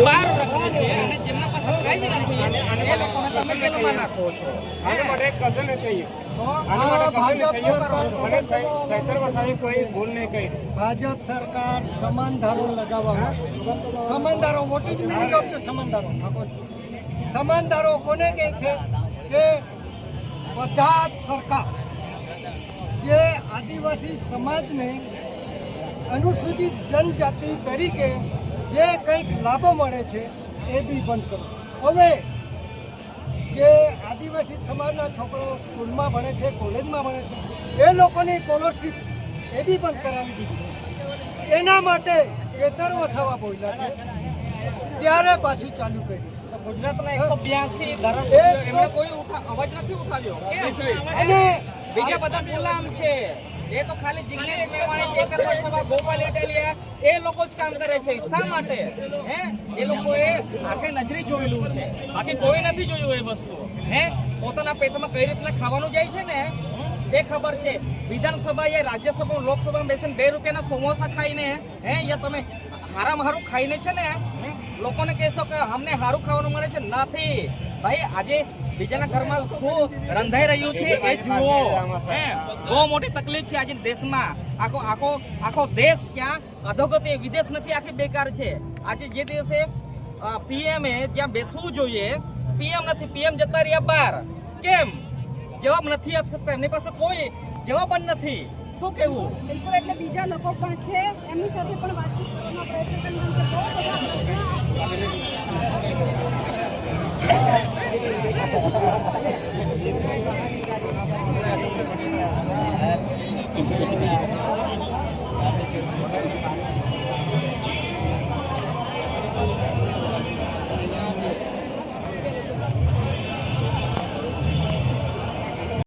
બહાર રખડે છે અને જેમના પાસે કંઈ નથી એ લોકોને તમે જેલમાં નાખો છો? આના માટે એક કઝને કહીએ તો આના માટે ભાજપ સરકાર સમાનધારો લગાવવા સમાનધારો what is meaning of the સમાનધારો. સમાનધારો કોને કહે છે? કે બધા જ સરકાર જે આદિવાસી સમાજને અનુસૂચિત જનજાતિ તરીકે જે કંઈક લાભો મળે છે એ બી બંધ કરો. હવે જે આદિવાસી સમાજના છોકરાઓ સ્કૂલમાં ભણે છે કોલેજમાં ભણે છે એ લોકોની સ્કોલરશીપ એ બી બંધ કરાવી દીધી. એના માટે ખેતર વસાવા બોલ્યા છે. ત્યારે પાછું ચાલુ કર્યું છે. ગુજરાતના એકસો બ્યાસી એમણે કોઈ ઉઠા- અવાજ નથી ઉઠાવ્યો? બીજા બધા ગુલામ છે. એ તો ખાલી જિગ્નેશ મેવાણી ગોપાલ ઇટાલિયા એ લોકો જ કામ કરે છે. શા માટે? હે? એ લોકોએ આખે નજરે જોયેલું છે. બાકી કોઈ નથી જોયું એ વસ્તુ. હે? પોતાના પેટમાં કઈ રીતના ખાવાનું જાય છે ને? એ ખબર છે. વિધાનસભા એ રાજ્યસભા લોકસભામાં બેસીને બે રૂપિયાના સમોસા ખાઈને, હે? યા તમે હારામ હારું ખાઈને છે ને લોકોને કહેશો કે અમને હારું ખાવાનું મળે છે? નથી. ભાઈ, આજે બીજાના ઘરમાં શું રંધાઈ રહ્યું છે એ જુઓ. હે, બહુ મોટી તકલીફ છે આજે દેશમાં. આખો આખો આખો દેશ ક્યાં અધોગતિ વિદેશ નથી, આખી બેકાર છે. આજે જે દિવસે પીએમએ જ્યાં બેસવું જોઈએ પીએમ નથી પીએમ જતા રહ્યા બહાર. કેમ? જવાબ નથી આપી શકતા. એમની પાસે કોઈ જવાબ જ નથી. શું કહેવું? બિલકુલ, એટલે બીજા લોકો પણ છે. એમની સાથે પણ વાતચીત કરવાનો